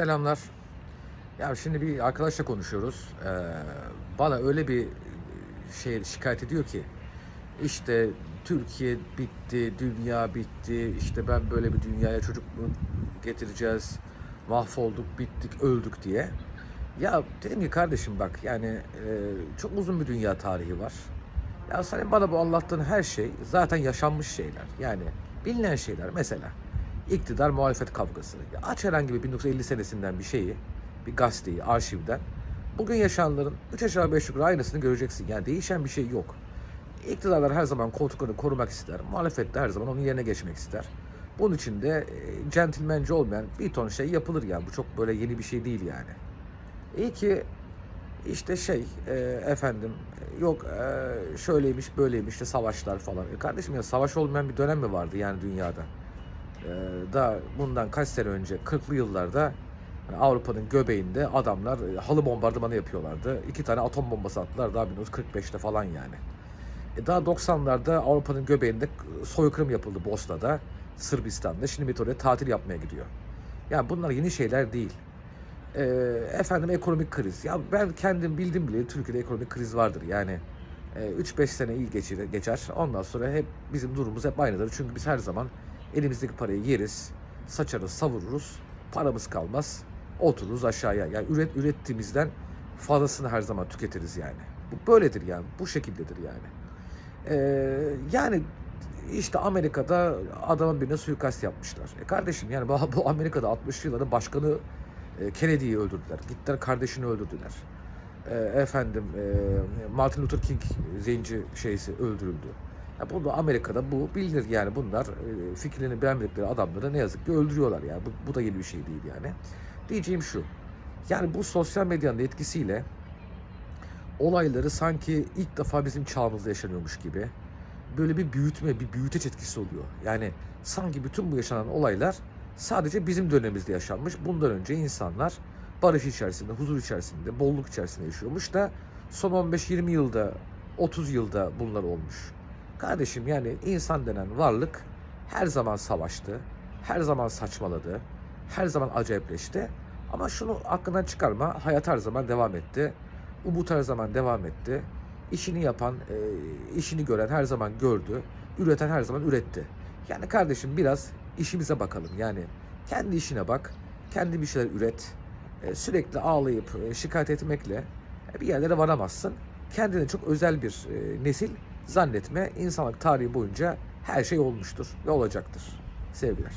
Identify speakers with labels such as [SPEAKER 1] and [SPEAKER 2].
[SPEAKER 1] Selamlar. Ya şimdi bir arkadaşla konuşuyoruz. Ee, bana öyle bir şey şikayet ediyor ki işte Türkiye bitti, dünya bitti, işte ben böyle bir dünyaya çocuk mu getireceğiz, mahvolduk, bittik, öldük diye. Ya dedim ki kardeşim bak yani e, çok uzun bir dünya tarihi var. Ya senin bana bu anlattığın her şey zaten yaşanmış şeyler. Yani bilinen şeyler. Mesela iktidar muhalefet kavgası. Ya aç herhangi bir 1950 senesinden bir şeyi, bir gazeteyi, arşivden. Bugün yaşananların 3 aşağı 5 yukarı aynısını göreceksin. Yani değişen bir şey yok. İktidarlar her zaman koltuklarını korumak ister. Muhalefet de her zaman onun yerine geçmek ister. Bunun için de e, centilmence olmayan bir ton şey yapılır yani. Bu çok böyle yeni bir şey değil yani. İyi ki işte şey e, efendim yok e, şöyleymiş böyleymiş işte savaşlar falan. E kardeşim ya savaş olmayan bir dönem mi vardı yani dünyada? E, da bundan kaç sene önce 40'lı yıllarda Avrupa'nın göbeğinde adamlar e, halı bombardımanı yapıyorlardı. İki tane atom bombası attılar daha 1945'te falan yani. E daha 90'larda Avrupa'nın göbeğinde soykırım yapıldı Bosna'da, Sırbistan'da. Şimdi millet oraya tatil yapmaya gidiyor. Yani bunlar yeni şeyler değil. E, efendim ekonomik kriz. Ya ben kendim bildim bile Türkiye'de ekonomik kriz vardır. Yani e, 3-5 sene iyi geçer, geçer. Ondan sonra hep bizim durumumuz hep aynıdır. Çünkü biz her zaman elimizdeki parayı yeriz, saçarız, savururuz. Paramız kalmaz. Otururuz aşağıya. Yani üret, ürettiğimizden fazlasını her zaman tüketiriz yani. Bu böyledir yani. Bu şekildedir yani. Ee, yani işte Amerika'da adamın birine suikast yapmışlar. E kardeşim yani bu, Amerika'da 60'lı yılların başkanı e, Kennedy'yi öldürdüler. Gittiler kardeşini öldürdüler. E, efendim e, Martin Luther King zenci şeysi öldürüldü. Ya bu da Amerika'da bu bilinir yani bunlar e, fikirlerini beğenmedikleri adamları ne yazık ki öldürüyorlar yani. Bu, bu da yeni bir şey değil yani. Diyeceğim şu. Yani bu sosyal medyanın etkisiyle olayları sanki ilk defa bizim çağımızda yaşanıyormuş gibi böyle bir büyütme, bir büyüteç etkisi oluyor. Yani sanki bütün bu yaşanan olaylar sadece bizim dönemimizde yaşanmış. Bundan önce insanlar barış içerisinde, huzur içerisinde, bolluk içerisinde yaşıyormuş da son 15-20 yılda, 30 yılda bunlar olmuş. Kardeşim yani insan denen varlık her zaman savaştı, her zaman saçmaladı, her zaman acayipleşti. Ama şunu aklından çıkarma, hayat her zaman devam etti. Umut her zaman devam etti. İşini yapan, e, işini gören her zaman gördü. Üreten her zaman üretti. Yani kardeşim biraz işimize bakalım. Yani kendi işine bak, kendi bir şeyler üret. E, sürekli ağlayıp e, şikayet etmekle bir yerlere varamazsın. Kendine çok özel bir nesil zannetme. İnsanlık tarihi boyunca her şey olmuştur ve olacaktır. Sevgiler.